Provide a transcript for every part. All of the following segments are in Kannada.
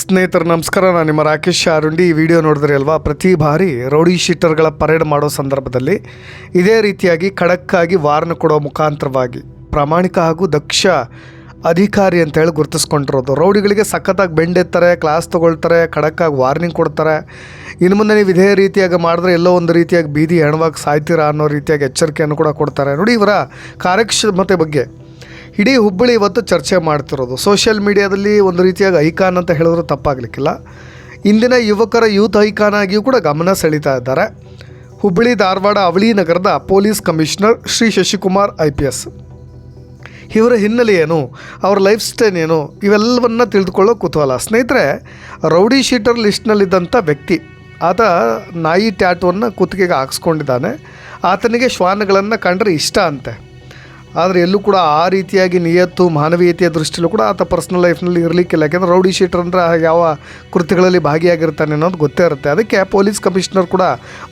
ಸ್ನೇಹಿತರು, ನಮಸ್ಕಾರ. ನಾನು ನಿಮ್ಮ ರಾಕೇಶ್ ಶಾರುಂಡಿ. ಈ ವಿಡಿಯೋ ನೋಡಿದ್ರೆ ಅಲ್ವಾ? ಪ್ರತಿ ಬಾರಿ ರೌಡಿ ಶೀಟರ್ಗಳ ಪರೇಡ್ ಮಾಡೋ ಸಂದರ್ಭದಲ್ಲಿ ಇದೇ ರೀತಿಯಾಗಿ ಖಡಕ್ಕಾಗಿ ವಾರ್ನ್ ಕೊಡೋ ಮುಖಾಂತರವಾಗಿ ಪ್ರಾಮಾಣಿಕ ಹಾಗೂ ದಕ್ಷ ಅಧಿಕಾರಿ ಅಂತ ಹೇಳಿ ಗುರುತಿಸ್ಕೊಂಡಿರೋದು. ರೌಡಿಗಳಿಗೆ ಸಖತ್ತಾಗಿ ಬೆಂಡೆತ್ತಾರೆ ಕ್ಲಾಸ್ ತೊಗೊಳ್ತಾರೆ, ಖಡಕ್ಕಾಗಿ ವಾರ್ನಿಂಗ್ ಕೊಡ್ತಾರೆ. ಇನ್ನು ಮುಂದೆ ನೀವು ಇದೇ ರೀತಿಯಾಗಿ ಮಾಡಿದ್ರೆ ಎಲ್ಲೋ ಒಂದು ರೀತಿಯಾಗಿ ಬೀದಿ ಹೆಣವಾಗಿ ಸಾಯ್ತೀರಾ ಅನ್ನೋ ರೀತಿಯಾಗಿ ಎಚ್ಚರಿಕೆಯನ್ನು ಕೂಡ ಕೊಡ್ತಾರೆ. ನೋಡಿ ಇವರ ಕಾರ್ಯಕ್ಷಮತೆ ಬಗ್ಗೆ. ಇಡೀ ಹುಬ್ಬಳ್ಳಿ ಇವತ್ತು ಚರ್ಚೆ ಮಾಡ್ತಿರೋದು. ಸೋಷಿಯಲ್ ಮೀಡಿಯಾದಲ್ಲಿ ಒಂದು ರೀತಿಯಾಗಿ ಐಕಾನ್ ಅಂತ ಹೇಳಿದ್ರು ತಪ್ಪಾಗಲಿಕ್ಕಿಲ್ಲ. ಇಂದಿನ ಯುವಕರ ಯೂತ್ ಐಕಾನ್ ಆಗಿಯೂ ಕೂಡ ಗಮನ ಸೆಳೀತಾ ಇದ್ದಾರೆ. ಹುಬ್ಬಳ್ಳಿ ಧಾರವಾಡ ಅವಳಿ ನಗರದ police commissioner Shri Shashikumar I P S ಇವರ ಹಿನ್ನೆಲೆ ಏನು? ಅವ್ರ ಲೈಫ್ ಸ್ಟೈಲ್ ಏನು? ಇವೆಲ್ಲವನ್ನ ತಿಳಿದುಕೊಳ್ಳೋ ಕುತೂಹಲ. ಸ್ನೇಹಿತರೆ, ರೌಡಿ ಶೀಟರ್ ಲಿಸ್ಟ್ನಲ್ಲಿದ್ದಂಥ ವ್ಯಕ್ತಿ, ಆತ ನಾಯಿ ಟ್ಯಾಟುವನ್ನು ಕುತ್ತಿಗೆಗೆ ಹಾಕ್ಸ್ಕೊಂಡಿದ್ದಾನೆ. ಆತನಿಗೆ ಶ್ವಾನಗಳನ್ನು ಕಂಡ್ರೆ ಇಷ್ಟ ಅಂತೆ. ಆದರೆ ಎಲ್ಲೂ ಕೂಡ ಆ ರೀತಿಯಾಗಿ ನಿಯತ್ತು, ಮಾನವೀಯತೆಯ ದೃಷ್ಟಿಯಲ್ಲೂ ಕೂಡ ಆತ ಪರ್ಸ್ನಲ್ ಲೈಫ್ನಲ್ಲಿ ಇರಲಿಕ್ಕಿಲ್ಲ. ಯಾಕೆಂದರೆ ರೌಡಿ ಶೀಟರ್ ಅಂದರೆ ಯಾವ ಕೃತ್ಯಗಳಲ್ಲಿ ಭಾಗಿಯಾಗಿರ್ತಾನೆ ಅನ್ನೋದು ಗೊತ್ತೇ ಇರುತ್ತೆ. ಅದಕ್ಕೆ ಪೊಲೀಸ್ ಕಮಿಷನರ್ ಕೂಡ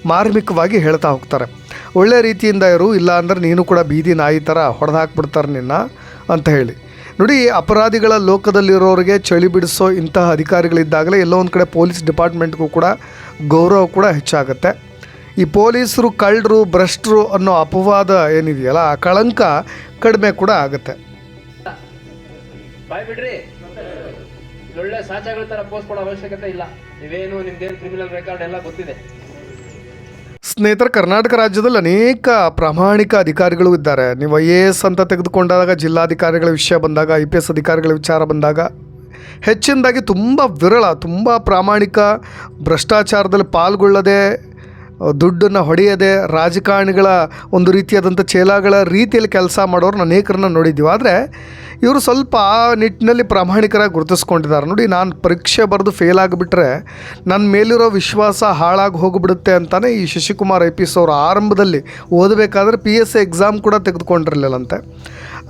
ಮಾರ್ಮಿಕವಾಗಿ ಹೇಳ್ತಾ ಹೋಗ್ತಾರೆ. ಒಳ್ಳೆ ರೀತಿಯಿಂದ ಇರು, ಇಲ್ಲ ಅಂದರೆ ನೀನು ಕೂಡ ಬೀದಿ ನಾಯಿ ಥರ ಹೊಡೆದು ಹಾಕ್ಬಿಡ್ತಾರೆ ನಿನ್ನ ಅಂತ ಹೇಳಿ. ನೋಡಿ, ಅಪರಾಧಿಗಳ ಲೋಕದಲ್ಲಿರೋರಿಗೆ ಚಳಿ ಬಿಡಿಸೋ ಇಂತಹ ಅಧಿಕಾರಿಗಳಿದ್ದಾಗಲೇ ಎಲ್ಲೋ ಒಂದು ಕಡೆ ಪೊಲೀಸ್ ಡಿಪಾರ್ಟ್ಮೆಂಟ್ಗೂ ಕೂಡ ಗೌರವ ಕೂಡ ಹೆಚ್ಚಾಗುತ್ತೆ. ಈ ಪೊಲೀಸರು, ಕಳ್ಳರು, ಭ್ರಷ್ಟರು ಅನ್ನೋ ಅಪವಾದ ಏನಿದೆಯಲ್ಲ, ಆ ಕಳಂಕ ಕಡಿಮೆ ಕೂಡ ಆಗುತ್ತೆ. ಬಿಡ್ರಿ. ಒಳ್ಳೆ ಸಾಚಾಗಳ ತರ ಪೋಸ್ಟ್ ಕೊಡೋ ಅವಶ್ಯಕತೆ ಇಲ್ಲ. ನೀವೇನು, ನಿಮ್ದೇನು ಕ್ರಿಮಿನಲ್ ರೆಕಾರ್ಡ್ ಎಲ್ಲ ಗೊತ್ತಿದೆ. ಸ್ನೇಹಿತರ, ಕರ್ನಾಟಕ ರಾಜ್ಯದಲ್ಲಿ ಅನೇಕ ಪ್ರಾಮಾಣಿಕ ಅಧಿಕಾರಿಗಳು ಇದ್ದಾರೆ. ನೀವು ಐ ಎ ಎಸ್ ಅಂತ ತೆಗೆದುಕೊಂಡಾಗ, ಜಿಲ್ಲಾಧಿಕಾರಿಗಳ ವಿಷಯ ಬಂದಾಗ, ಐ ಪಿ ಎಸ್ ಅಧಿಕಾರಿಗಳ ವಿಚಾರ ಬಂದಾಗ, ಹೆಚ್ಚಿನದಾಗಿ ತುಂಬ ವಿರಳ, ತುಂಬ ಪ್ರಾಮಾಣಿಕ ಭ್ರಷ್ಟಾಚಾರದಲ್ಲಿ ಪಾಲ್ಗೊಳ್ಳದೆ, ದುಡ್ಡನ್ನು ಹೊಡೆಯದೆ, ರಾಜಕಾರಣಿಗಳ ಒಂದು ರೀತಿಯಾದಂಥ ಚೇಲಾಗಳ ರೀತಿಯಲ್ಲಿ ಕೆಲಸ ಮಾಡೋರು ಅನೇಕರನ್ನ ನೋಡಿದ್ದೀವಿ. ಆದರೆ ಇವರು ಸ್ವಲ್ಪ ಆ ನಿಟ್ಟಿನಲ್ಲಿ ಪ್ರಾಮಾಣಿಕರಾಗಿ ಗುರುತಿಸ್ಕೊಂಡಿದ್ದಾರೆ. ನೋಡಿ, ನಾನು ಪರೀಕ್ಷೆ ಬರೆದು ಫೇಲ್ ಆಗಿಬಿಟ್ರೆ ನನ್ನ ಮೇಲಿರೋ ವಿಶ್ವಾಸ ಹಾಳಾಗಿ ಹೋಗಿಬಿಡುತ್ತೆ ಅಂತಲೇ ಈ ಶಶಿಕುಮಾರ್ ಐ ಪಿ ಎಸ್ ಅವರು ಆರಂಭದಲ್ಲಿ ಓದಬೇಕಾದ್ರೆ ಪಿ ಎಸ್ ಸಿ ಎಕ್ಸಾಮ್ ಕೂಡ ತೆಗೆದುಕೊಂಡಿರಲಿಲ್ಲಂತೆ.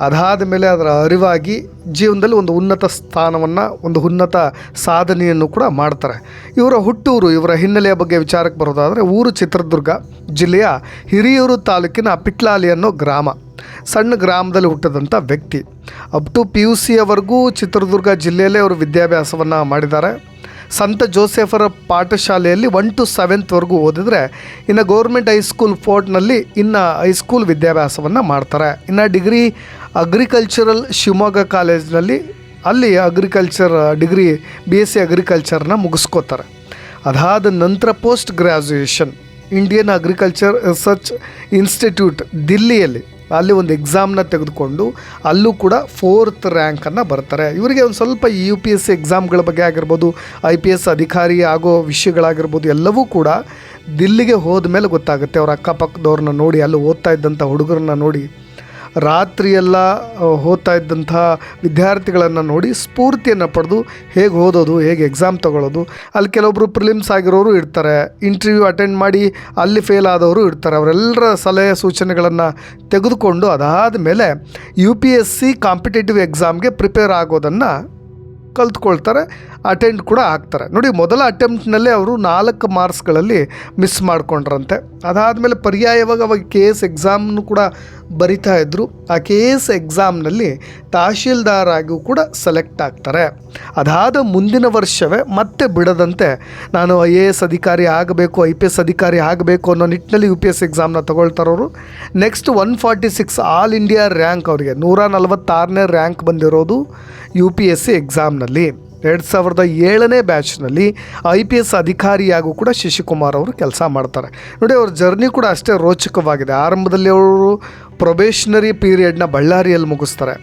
ಅದಾದ ಮೇಲೆ ಅದರ ಅರಿವಾಗಿ ಜೀವನದಲ್ಲಿ ಒಂದು ಉನ್ನತ ಸ್ಥಾನವನ್ನು, ಒಂದು ಉನ್ನತ ಸಾಧನೆಯನ್ನು ಕೂಡ ಮಾಡ್ತಾರೆ. ಇವರ ಹುಟ್ಟೂರು, ಇವರ ಹಿನ್ನೆಲೆಯ ಬಗ್ಗೆ ವಿಚಾರಕ್ಕೆ ಬರೋದಾದರೆ ಊರು ಚಿತ್ರದುರ್ಗ ಜಿಲ್ಲೆಯ ಹಿರಿಯೂರು ತಾಲೂಕಿನ ಪಿಟ್ಲಾಲಿ ಅನ್ನೋ ಗ್ರಾಮ. ಸಣ್ಣ ಗ್ರಾಮದಲ್ಲಿ ಹುಟ್ಟಿದಂಥ ವ್ಯಕ್ತಿ. ಅಪ್ ಟು ಪಿ ಯು ಸಿಯವರೆಗೂ ಚಿತ್ರದುರ್ಗ ಜಿಲ್ಲೆಯಲ್ಲೇ ಅವರು ವಿದ್ಯಾಭ್ಯಾಸವನ್ನು ಮಾಡಿದ್ದಾರೆ. ಸಂತ ಜೋಸೆಫರ ಪಾಠಶಾಲೆಯಲ್ಲಿ ಒನ್ ಟು ಸೆವೆಂತ್ವರೆಗೂ ಓದಿದರೆ ಇನ್ನು ಗೌರ್ಮೆಂಟ್ ಹೈಸ್ಕೂಲ್ ಫೋರ್ಟ್ನಲ್ಲಿ ಇನ್ನು ಹೈಸ್ಕೂಲ್ ವಿದ್ಯಾಭ್ಯಾಸವನ್ನು ಮಾಡ್ತಾರೆ. ಇನ್ನು ಡಿಗ್ರಿ ಅಗ್ರಿಕಲ್ಚರಲ್ ಶಿವಮೊಗ್ಗ ಕಾಲೇಜ್ನಲ್ಲಿ ಅಲ್ಲಿ agriculture degree B S C ಅಗ್ರಿಕಲ್ಚರ್ನ ಮುಗಿಸ್ಕೋತಾರೆ. ಅದಾದ ನಂತರ post graduation Indian agriculture research institute ದಿಲ್ಲಿಯಲ್ಲಿ. ಅಲ್ಲಿ ಒಂದು ಎಕ್ಸಾಮ್ನ ತೆಗೆದುಕೊಂಡು ಅಲ್ಲೂ ಕೂಡ ಫೋರ್ತ್ ರ್ಯಾಂಕನ್ನು ಬರ್ತಾರೆ. ಇವರಿಗೆ ಒಂದು ಸ್ವಲ್ಪ ಯು ಪಿ ಎಸ್ ಸಿ ಎಕ್ಸಾಮ್ಗಳ ಬಗ್ಗೆ ಆಗಿರ್ಬೋದು ಐ ಪಿ ಎಸ್ ಅಧಿಕಾರಿ ಆಗೋ ವಿಷಯಗಳಾಗಿರ್ಬೋದು, ಎಲ್ಲವೂ ಕೂಡ ದಿಲ್ಲಿಗೆ ಹೋದ ಮೇಲೆ ಗೊತ್ತಾಗುತ್ತೆ. ಅವ್ರ ಅಕ್ಕಪಕ್ಕದವ್ರನ್ನ ನೋಡಿ, ಅಲ್ಲಿ ಓದ್ತಾ ಇದ್ದಂಥ ಹುಡುಗರನ್ನ ನೋಡಿ. ರಾತ್ರಿಯೆಲ್ಲ ಓದ್ತಾ ಇದ್ದಂಥ ವಿದ್ಯಾರ್ಥಿಗಳನ್ನು ನೋಡಿ ಸ್ಫೂರ್ತಿಯನ್ನು ಪಡೆದು ಹೇಗೆ ಓದೋದು, ಹೇಗೆ ಎಕ್ಸಾಮ್ ತಗೊಳ್ಳೋದು ಅಲ್ಲಿ ಕೆಲವೊಬ್ಬರು ಪ್ರಿಲಿಮ್ಸ್ ಆಗಿರೋರು ಇರ್ತಾರೆ ಇಂಟರ್ವ್ಯೂ ಅಟೆಂಡ್ ಮಾಡಿ ಅಲ್ಲಿ ಫೇಲ್ ಆದವರು ಇರ್ತಾರೆ ಅವರೆಲ್ಲರ ಸಲಹೆ ಸೂಚನೆಗಳನ್ನು ತೆಗೆದುಕೊಂಡು ಅದಾದ ಮೇಲೆ U P S C competitive ಎಕ್ಸಾಮ್ಗೆ ಪ್ರಿಪೇರ್ ಆಗೋದನ್ನು ಕಲ್ತ್ಕೊಳ್ತಾರೆ ಅಟೆಂಡ್ ಕೂಡ ಆಗ್ತಾರೆ. ನೋಡಿ, ಮೊದಲ ಅಟೆಂಪ್ಟ್ನಲ್ಲೇ ಅವರು ನಾಲ್ಕು ಮಾರ್ಕ್ಸ್ಗಳಲ್ಲಿ ಮಿಸ್ ಮಾಡ್ಕೊಂಡ್ರಂತೆ. ಅದಾದಮೇಲೆ ಪರ್ಯಾಯವಾಗಿ ಅವಾಗ ಕೆ ಎಸ್ ಎಕ್ಸಾಮ್ನು ಕೂಡ ಬರಿತಾ ಇದ್ದರು ಆ ಕೆ ಎಸ್ ಎಕ್ಸಾಮ್ನಲ್ಲಿ ತಹಶೀಲ್ದಾರ್ ಆಗಿಯೂ ಕೂಡ ಸೆಲೆಕ್ಟ್ ಆಗ್ತಾರೆ. ಅದಾದ ಮುಂದಿನ ವರ್ಷವೇ ಮತ್ತೆ ಬಿಡದಂತೆ ನಾನು ಐ ಎ ಎಸ್ ಅಧಿಕಾರಿ ಆಗಬೇಕು ಐ ಪಿ ಎಸ್ ಅಧಿಕಾರಿ ಆಗಬೇಕು ಅನ್ನೋ ನಿಟ್ಟಿನಲ್ಲಿ ಯು ಪಿ ಎಸ್ ಎಕ್ಸಾಮ್ನ ತಗೊಳ್ತಾರವರು next one forty six all India rank ಅವರಿಗೆ ನೂರ ನಲವತ್ತಾರನೇ ರ್ಯಾಂಕ್ ಬಂದಿರೋದು ಯು ಪಿ ಎಸ್ ಸಿ ಎಕ್ಸಾಮ್ನಲ್ಲಿ ಎರಡು ಸಾವಿರದ ಏಳನೇ ಬ್ಯಾಚ್ನಲ್ಲಿ ಐ ಪಿ ಎಸ್ ಅಧಿಕಾರಿಯಾಗೂ ಕೂಡ ಶಶಿಕುಮಾರ್ ಅವರು ಕೆಲಸ ಮಾಡ್ತಾರೆ. ನೋಡಿ, ಅವ್ರ ಜರ್ನಿ ಕೂಡ ಅಷ್ಟೇ ರೋಚಕವಾಗಿದೆ. ಆರಂಭದಲ್ಲಿ ಅವರು ಪ್ರೊಬೇಷನರಿ ಪೀರಿಯಡ್ನ ಬಳ್ಳಾರಿಯಲ್ಲಿ ಮುಗಿಸ್ತಾರೆ.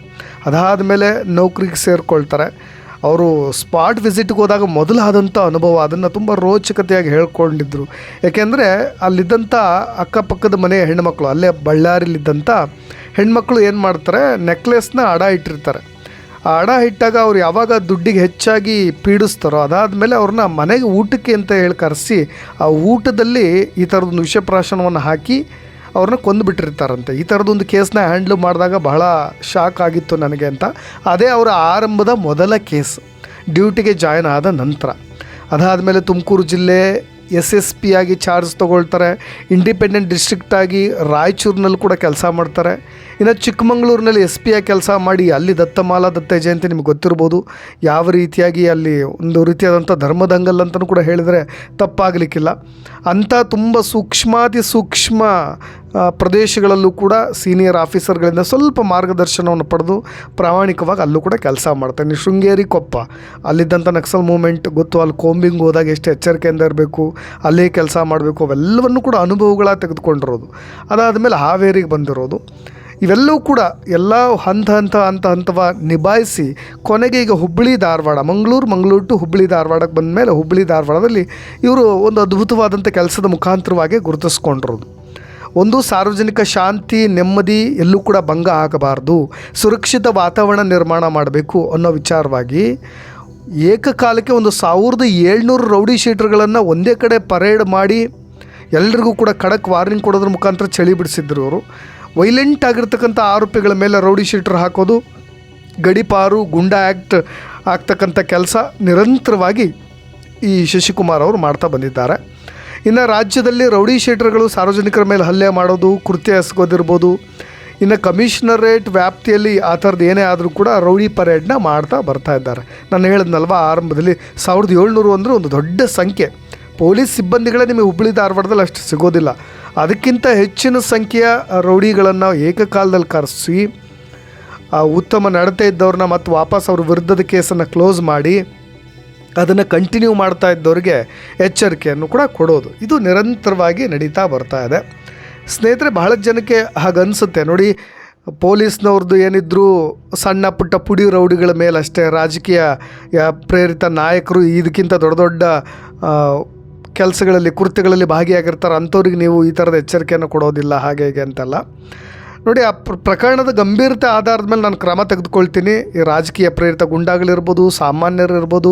ಅದಾದ ಮೇಲೆ ನೌಕರಿಗೆ ಸೇರಿಕೊಳ್ತಾರೆ. ಅವರು ಸ್ಪಾಟ್ ವಿಸಿಟ್ಗೆ ಹೋದಾಗ ಮೊದಲಾದಂಥ ಅನುಭವ ಅದನ್ನು ತುಂಬ ರೋಚಕತೆಯಾಗಿ ಹೇಳ್ಕೊಂಡಿದ್ದರು ಯಾಕೆಂದರೆ ಅಲ್ಲಿದ್ದಂಥ ಅಕ್ಕಪಕ್ಕದ ಮನೆಯ ಹೆಣ್ಮಕ್ಳು ಅಲ್ಲೇ ಬಳ್ಳಾರಿಲಿದ್ದಂಥ ಹೆಣ್ಮಕ್ಳು ಏನು ಮಾಡ್ತಾರೆ ನೆಕ್ಲೆಸ್ನ ಅಡ ಇಟ್ಟಿರ್ತಾರೆ. ಆ ಅಡ ಇಟ್ಟಾಗ ಅವ್ರು ಯಾವಾಗ ದುಡ್ಡಿಗೆ ಹೆಚ್ಚಾಗಿ ಪೀಡಿಸ್ತಾರೋ ಅದಾದಮೇಲೆ ಅವ್ರನ್ನ ಮನೆಗೆ ಊಟಕ್ಕೆ ಅಂತ ಹೇಳಿ ಕರೆಸಿ ಆ ಊಟದಲ್ಲಿ ಈ ಥರದೊಂದು ವಿಷಪ್ರಾಶನವನ್ನು ಹಾಕಿ ಅವ್ರನ್ನ ಕೊಂದುಬಿಟ್ಟಿರ್ತಾರಂತೆ. ಈ ಥರದೊಂದು ಕೇಸ್ನ ಹ್ಯಾಂಡ್ಲ್ ಮಾಡಿದಾಗ ಬಹಳ ಶಾಕ್ ಆಗಿತ್ತು ನನಗೆ ಅಂತ. ಅದೇ ಅವರ ಆರಂಭದ ಮೊದಲ ಕೇಸ್, ಡ್ಯೂಟಿಗೆ ಜಾಯ್ನ್ ಆದ ನಂತರ. ಅದಾದಮೇಲೆ ತುಮಕೂರು ಜಿಲ್ಲೆ ಎಸ್ ಎಸ್ ಪಿ ಆಗಿ ಚಾರ್ಜ್ ತೊಗೊಳ್ತಾರೆ, ಇಂಡಿಪೆಂಡೆಂಟ್ ಡಿಸ್ಟ್ರಿಕ್ಟಾಗಿ ರಾಯಚೂರಿನಲ್ಲಿ ಕೂಡ ಕೆಲಸ ಮಾಡ್ತಾರೆ. ಇನ್ನು ಚಿಕ್ಕಮಗಳೂರಿನಲ್ಲಿ ಎಸ್ ಪಿ ಆಗಿ ಕೆಲಸ ಮಾಡಿ ಅಲ್ಲಿ ದತ್ತಮಾಲಾ ದತ್ತ ಜಯಂತಿ ನಿಮ್ಗೆ ಗೊತ್ತಿರ್ಬೋದು. ಯಾವ ರೀತಿಯಾಗಿ ಅಲ್ಲಿ ಒಂದು ರೀತಿಯಾದಂಥ ಧರ್ಮದಂಗಲ್ ಅಂತಲೂ ಕೂಡ ಹೇಳಿದರೆ ತಪ್ಪಾಗಲಿಕ್ಕಿಲ್ಲ. ಅಂಥ ತುಂಬ ಸೂಕ್ಷ್ಮಾತಿ ಸೂಕ್ಷ್ಮ ಪ್ರದೇಶಗಳಲ್ಲೂ ಕೂಡ ಸೀನಿಯರ್ ಆಫೀಸರ್ಗಳಿಂದ ಸ್ವಲ್ಪ ಮಾರ್ಗದರ್ಶನವನ್ನು ಪಡೆದು ಪ್ರಾಮಾಣಿಕವಾಗಿ ಅಲ್ಲೂ ಕೂಡ ಕೆಲಸ ಮಾಡ್ತಾನೆ ಶೃಂಗೇರಿ ಕೊಪ್ಪ, ಅಲ್ಲಿದ್ದಂಥ ನಕ್ಸಲ್ ಮೂಮೆಂಟ್ ಗೊತ್ತು, ಅಲ್ಲಿ ಕೋಂಬಿಂಗ್ ಹೋದಾಗ ಎಷ್ಟು ಎಚ್ಚರಿಕೆಯಿಂದ ಇರಬೇಕು, ಅಲ್ಲೇ ಕೆಲಸ ಮಾಡಬೇಕು, ಅವೆಲ್ಲವನ್ನು ಕೂಡ ಅನುಭವಗಳ ತೆಗೆದುಕೊಂಡಿರೋದು. ಅದಾದಮೇಲೆ ಹಾವೇರಿಗೆ ಬಂದಿರೋದು. ಇವೆಲ್ಲವೂ ಕೂಡ ಎಲ್ಲ ಹಂತ ಹಂತ ಹಂತ ಹಂತವ ನಿಭಾಯಿಸಿ ಕೊನೆಗೆ ಈಗ ಹುಬ್ಬಳ್ಳಿ ಧಾರವಾಡ, ಮಂಗಳೂರು ಮಂಗಳೂರು ಟು ಹುಬ್ಬಳ್ಳಿ ಧಾರವಾಡಕ್ಕೆ ಬಂದ ಮೇಲೆ ಹುಬ್ಬಳ್ಳಿ ಧಾರವಾಡದಲ್ಲಿ ಇವರು ಒಂದು ಅದ್ಭುತವಾದಂಥ ಕೆಲಸದ ಮುಖಾಂತರವಾಗಿ ಗುರುತಿಸ್ಕೊಂಡಿರೋದು. ಒಂದು ಸಾರ್ವಜನಿಕ ಶಾಂತಿ, ನೆಮ್ಮದಿ ಎಲ್ಲೂ ಕೂಡ ಭಂಗ ಆಗಬಾರ್ದು, ಸುರಕ್ಷಿತ ವಾತಾವರಣ ನಿರ್ಮಾಣ ಮಾಡಬೇಕು ಅನ್ನೋ ವಿಚಾರವಾಗಿ ಏಕಕಾಲಕ್ಕೆ ಒಂದು ಸಾವಿರದ ಏಳ್ನೂರು ರೌಡಿ ಶೀಟರ್ಗಳನ್ನು ಒಂದೇ ಕಡೆ ಪರೇಡ್ ಮಾಡಿ ಎಲ್ರಿಗೂ ಕೂಡ ಖಡಕ್ ವಾರ್ನಿಂಗ್ ಕೊಡೋದ್ರ ಮುಖಾಂತರ ಚಳಿ ಬಿಡಿಸಿದ್ರು ಅವರು ವೈಲೆಂಟ್ ಆಗಿರ್ತಕ್ಕಂಥ ಆರೋಪಿಗಳ ಮೇಲೆ ರೌಡಿ ಶೀಟರ್ ಹಾಕೋದು, ಗಡಿಪಾರು, ಗುಂಡಾ ಆ್ಯಕ್ಟ್ ಆಗ್ತಕ್ಕಂಥ ಕೆಲಸ ನಿರಂತರವಾಗಿ ಈ ಶಶಿಕುಮಾರ್ ಅವರು ಮಾಡ್ತಾ ಬಂದಿದ್ದಾರೆ. ಇನ್ನು ರಾಜ್ಯದಲ್ಲಿ ರೌಡಿ ಶೀಟರ್ಗಳು ಸಾರ್ವಜನಿಕರ ಮೇಲೆ ಹಲ್ಲೆ ಮಾಡೋದು, ಕೃತ್ಯ ಎಸಗೋದಿರ್ಬೋದು. ಇನ್ನು ಕಮಿಷನರೇಟ್ ವ್ಯಾಪ್ತಿಯಲ್ಲಿ ಆ ಥರದ್ದು ಏನೇ ಆದರೂ ಕೂಡ ರೌಡಿ ಪರೇಡ್ನ ಮಾಡ್ತಾ ಬರ್ತಾ ಇದ್ದಾರೆ. ನಾನು ಹೇಳಿದ್ನಲ್ವ, ಆರಂಭದಲ್ಲಿ ಸಾವಿರದ ಏಳ್ನೂರು ಅಂದರೆ ಒಂದು ದೊಡ್ಡ ಸಂಖ್ಯೆ. ಪೊಲೀಸ್ ಸಿಬ್ಬಂದಿಗಳೇ ನಿಮಗೆ ಹುಬ್ಬಳ್ಳಿ ಧಾರವಾಡದಲ್ಲಿ ಅಷ್ಟು ಸಿಗೋದಿಲ್ಲ. ಅದಕ್ಕಿಂತ ಹೆಚ್ಚಿನ ಸಂಖ್ಯೆಯ ರೌಡಿಗಳನ್ನು ಏಕಕಾಲದಲ್ಲಿ ಕರೆಸಿ ಉತ್ತಮ ನಡತೆ ಇದ್ದವ್ರನ್ನ ಮತ್ತು ವಾಪಸ್ ಅವ್ರ ವಿರುದ್ಧದ ಕೇಸನ್ನು ಕ್ಲೋಸ್ ಮಾಡಿ, ಅದನ್ನು ಕಂಟಿನ್ಯೂ ಮಾಡ್ತಾ ಇದ್ದವ್ರಿಗೆ ಎಚ್ಚರಿಕೆಯನ್ನು ಕೂಡ ಕೊಡೋದು. ಇದು ನಿರಂತರವಾಗಿ ನಡೀತಾ ಬರ್ತಾ ಇದೆ. ಸ್ನೇಹಿತರೆ ಬಹಳ ಜನಕ್ಕೆ ಹಾಗನ್ಸುತ್ತೆ ನೋಡಿ ಪೊಲೀಸ್ನವ್ರದ್ದು ಏನಿದ್ರು ಸಣ್ಣ ಪುಟ್ಟ ಪುಡಿ ರೌಡಿಗಳ ಮೇಲಷ್ಟೇ ರಾಜಕೀಯ ಪ್ರೇರಿತ ನಾಯಕರು ಇದಕ್ಕಿಂತ ದೊಡ್ಡ ದೊಡ್ಡ ಕೆಲಸಗಳಲ್ಲಿ ಕೃತ್ಯಗಳಲ್ಲಿ ಭಾಗಿಯಾಗಿರ್ತಾರೆ, ಅಂಥವ್ರಿಗೆ ನೀವು ಈ ಥರದ ಎಚ್ಚರಿಕೆಯನ್ನು ಕೊಡೋದಿಲ್ಲ, ಹಾಗೆ ಹೀಗೆ ಅಂತೆಲ್ಲ. ನೋಡಿ, ಆ ಪ್ರಕರಣದ ಗಂಭೀರತೆ ಆಧಾರದ ಮೇಲೆ ನಾನು ಕ್ರಮ ತೆಗೆದುಕೊಳ್ತೀನಿ. ಈ ರಾಜಕೀಯ ಪ್ರೇರಿತ ಗುಂಡಾಗಳಿರ್ಬೋದು ಸಾಮಾನ್ಯರಿರ್ಬೋದು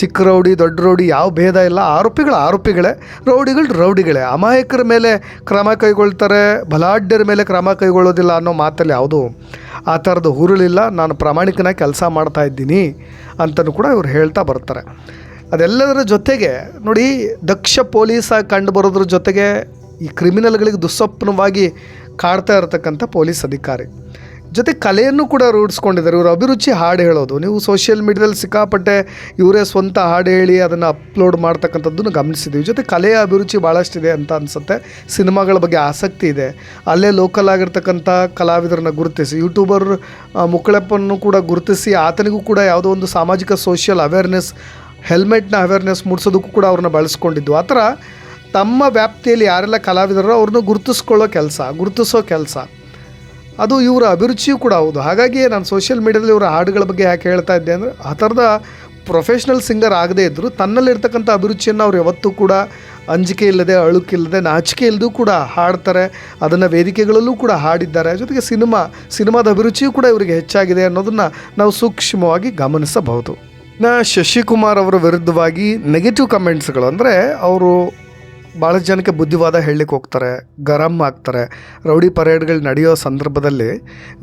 ಚಿಕ್ಕ ರೌಡಿ, ದೊಡ್ಡ ರೌಡಿ, ಯಾವ ಭೇದ ಇಲ್ಲ. ಆರೋಪಿಗಳು ಆರೋಪಿಗಳೇ, ರೌಡಿಗಳು ರೌಡಿಗಳೇ. ಅಮಾಯಕರ ಮೇಲೆ ಕ್ರಮ ಕೈಗೊಳ್ತಾರೆ, ಬಲಾಢ್ಯರ ಮೇಲೆ ಕ್ರಮ ಕೈಗೊಳ್ಳೋದಿಲ್ಲ ಅನ್ನೋ ಮಾತಲ್ಲಿ ಯಾವುದು ಆ ಥರದ ಹುರುಳಿಲ್ಲ. ನಾನು ಪ್ರಾಮಾಣಿಕನಾಗಿ ಕೆಲಸ ಮಾಡ್ತಾ ಇದ್ದೀನಿ ಅಂತಲೂ ಕೂಡ ಇವ್ರು ಹೇಳ್ತಾ ಬರ್ತಾರೆ. ಅದೆಲ್ಲದರ ಜೊತೆಗೆ ನೋಡಿ, ದಕ್ಷ ಪೊಲೀಸ ಕಂಡು ಬರೋದ್ರ ಜೊತೆಗೆ ಈ ಕ್ರಿಮಿನಲ್ಗಳಿಗೆ ದುಸ್ವಪ್ನವಾಗಿ ಕಾಡ್ತಾ ಇರತಕ್ಕಂಥ ಪೊಲೀಸ್ ಅಧಿಕಾರಿ. ಜೊತೆ ಕಲೆಯನ್ನು ಕೂಡ ರೂಢಿಸ್ಕೊಂಡಿದ್ದಾರೆ. ಇವರು ಅಭಿರುಚಿ ಹಾಡು ಹೇಳೋದು. ನೀವು ಸೋಷಿಯಲ್ ಮೀಡ್ಯಾದಲ್ಲಿ ಸಿಕ್ಕಾಪಟ್ಟೆ ಇವರೇ ಸ್ವಂತ ಹಾಡು ಹೇಳಿ ಅದನ್ನು ಅಪ್ಲೋಡ್ ಮಾಡ್ತಕ್ಕಂಥದ್ದನ್ನು ಗಮನಿಸಿದ್ದೀವಿ ಜೊತೆ ಕಲೆಯ ಅಭಿರುಚಿ ಭಾಳಷ್ಟಿದೆ ಅಂತ ಅನಿಸುತ್ತೆ. ಸಿನಿಮಾಗಳ ಬಗ್ಗೆ ಆಸಕ್ತಿ ಇದೆ. ಅಲ್ಲೇ ಲೋಕಲ್ ಆಗಿರ್ತಕ್ಕಂಥ ಕಲಾವಿದರನ್ನ ಗುರುತಿಸಿ, ಯೂಟ್ಯೂಬರ್ ಮುಕ್ಕಳಪ್ಪನ್ನು ಕೂಡ ಗುರುತಿಸಿ, ಆತನಿಗೂ ಕೂಡ ಯಾವುದೋ ಒಂದು ಸಾಮಾಜಿಕ ಸೋಷಿಯಲ್ ಅವೇರ್ನೆಸ್ ಹೆಲ್ಮೆಟ್ನ ಅವೇರ್ನೆಸ್ ಮೂಡಿಸೋದಕ್ಕೂ ಕೂಡ ಅವ್ರನ್ನ ಬಳಸ್ಕೊಂಡಿದ್ದು ಆ ಥರ ತಮ್ಮ ವ್ಯಾಪ್ತಿಯಲ್ಲಿ ಯಾರೆಲ್ಲ ಕಲಾವಿದರೋ ಅವ್ರನ್ನ ಗುರುತಿಸ್ಕೊಳ್ಳೋ ಕೆಲಸ, ಗುರುತಿಸೋ ಕೆಲಸ. ಅದು ಇವರ ಅಭಿರುಚಿಯೂ ಕೂಡ ಹೌದು. ಹಾಗಾಗಿ ನಾನು ಸೋಷಿಯಲ್ ಮೀಡ್ಯಾದಲ್ಲಿ ಇವರ ಹಾಡುಗಳ ಬಗ್ಗೆ ಯಾಕೆ ಹೇಳ್ತಾ ಇದ್ದೆ ಅಂದರೆ, ಆ ಥರದ ಪ್ರೊಫೆಷ್ನಲ್ ಸಿಂಗರ್ ಆಗದೇ ಇದ್ದರೂ ತನ್ನಲ್ಲಿರ್ತಕ್ಕಂಥ ಅಭಿರುಚಿಯನ್ನು ಅವ್ರು ಯಾವತ್ತೂ ಕೂಡ ಅಂಜಿಕೆ ಇಲ್ಲದೆ ಅಳುಕಿಲ್ಲದೆ ನಾಚಿಕೆ ಇಲ್ಲದೂ ಕೂಡ ಹಾಡ್ತಾರೆ. ಅದನ್ನು ವೇದಿಕೆಗಳಲ್ಲೂ ಕೂಡ ಹಾಡಿದ್ದಾರೆ. ಜೊತೆಗೆ ಸಿನಿಮಾ, ಸಿನಿಮಾದ ಅಭಿರುಚಿಯೂ ಕೂಡ ಇವರಿಗೆ ಹೆಚ್ಚಾಗಿದೆ ಅನ್ನೋದನ್ನು ನಾವು ಸೂಕ್ಷ್ಮವಾಗಿ ಗಮನಿಸಬಹುದು. ನಾ ಶಶಿಕುಮಾರ್ ಅವರ ವಿರುದ್ಧವಾಗಿ ನೆಗೆಟಿವ್ ಕಮೆಂಟ್ಸ್ಗಳು ಅಂದರೆ ಅವರು ಭಾಳ ಜನಕ್ಕೆ ಬುದ್ಧಿವಾದ ಹೇಳಲಿಕ್ಕೆ ಹೋಗ್ತಾರೆ, ಗರಂ ಆಗ್ತಾರೆ. ರೌಡಿ ಪರೇಡ್ಗಳು ನಡೆಯೋ ಸಂದರ್ಭದಲ್ಲಿ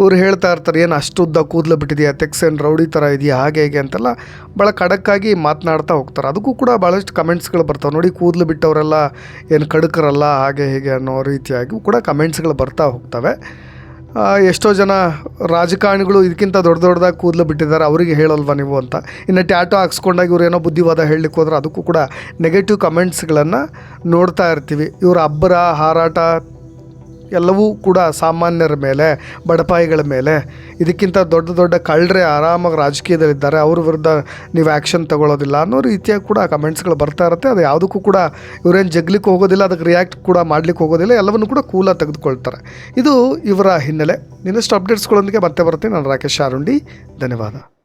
ಇವ್ರು ಹೇಳ್ತಾ ಇರ್ತಾರೆ, ಏನು ಅಷ್ಟು ಉದ್ದ ಕೂದಲು ಬಿಟ್ಟಿದೆಯಾ, ತೆಕ್ಸೇನು ರೌಡಿ ಥರ ಇದೆಯಾ, ಹಾಗೆ ಹೇಗೆ ಅಂತೆಲ್ಲ ಭಾಳ ಖಡಕ್ಕಾಗಿ ಮಾತನಾಡ್ತಾ ಹೋಗ್ತಾರೆ. ಅದಕ್ಕೂ ಕೂಡ ಭಾಳಷ್ಟು ಕಮೆಂಟ್ಸ್ಗಳು ಬರ್ತಾವೆ. ನೋಡಿ, ಕೂದಲು ಬಿಟ್ಟವರೆಲ್ಲ ಏನು ಕಡುಕರಲ್ಲ, ಹಾಗೆ ಹೀಗೆ ಅನ್ನೋ ರೀತಿಯಾಗಿ ಕೂಡ ಕಮೆಂಟ್ಸ್ಗಳು ಬರ್ತಾ ಹೋಗ್ತವೆ. ಎಷ್ಟೋ ಜನ ರಾಜಕಾರಣಿಗಳು ಇದಕ್ಕಿಂತ ದೊಡ್ಡ ದೊಡ್ಡದಾಗಿ ಕೂದಲು ಬಿಟ್ಟಿದ್ದಾರೆ. ಅವರಿಗೆ ಹೇಳಲ್ವಾ ನೀವು ಅಂತ. ಇನ್ನು ಟ್ಯಾಟೋ ಹಾಕ್ಸ್ಕೊಂಡಾಗ ಇವ್ರು ಏನೋ ಬುದ್ಧಿವಾದ ಹೇಳಲಿಕ್ಕೆ ಹೋದ್ರೆ ಅದಕ್ಕೂ ಕೂಡ ನೆಗೆಟಿವ್ ಕಮೆಂಟ್ಸ್ಗಳನ್ನು ನೋಡ್ತಾ ಇರ್ತೀವಿ. ಇವರ ಅಬ್ಬರ ಹಾರಾಟ ಎಲ್ಲವೂ ಕೂಡ ಸಾಮಾನ್ಯರ ಮೇಲೆ, ಬಡಪಾಯಿಗಳ ಮೇಲೆ. ಇದಕ್ಕಿಂತ ದೊಡ್ಡ ದೊಡ್ಡ ಕಳ್ಳರೆ ಆರಾಮಾಗಿ ರಾಜಕೀಯದಲ್ಲಿದ್ದಾರೆ. ಅವ್ರ ವಿರುದ್ಧ ನೀವು ಆ್ಯಕ್ಷನ್ ತಗೊಳ್ಳೋದಿಲ್ಲ ಅನ್ನೋ ರೀತಿಯಾಗಿ ಕೂಡ ಕಮೆಂಟ್ಸ್ಗಳು ಬರ್ತಾ ಇರುತ್ತೆ. ಅದು ಯಾವುದಕ್ಕೂ ಕೂಡ ಇವರೇನು ಜಗ್ಲಿಕ್ಕೆ ಹೋಗೋದಿಲ್ಲ, ಅದಕ್ಕೆ ರಿಯಾಕ್ಟ್ ಕೂಡ ಮಾಡಲಿಕ್ಕೆ ಹೋಗೋದಿಲ್ಲ. ಎಲ್ಲವನ್ನು ಕೂಡ ಕೂಲಾಗಿ ತೆಗೆದುಕೊಳ್ತಾರೆ. ಇದು ಇವರ ಹಿನ್ನೆಲೆ. ಇನ್ನಷ್ಟು ಅಪ್ಡೇಟ್ಸ್ಗಳೊಂದಿಗೆ ಮತ್ತೆ ಬರ್ತೀನಿ. ನಾನು ರಾಕೇಶ್ ಆರುಂಡಿ. ಧನ್ಯವಾದ.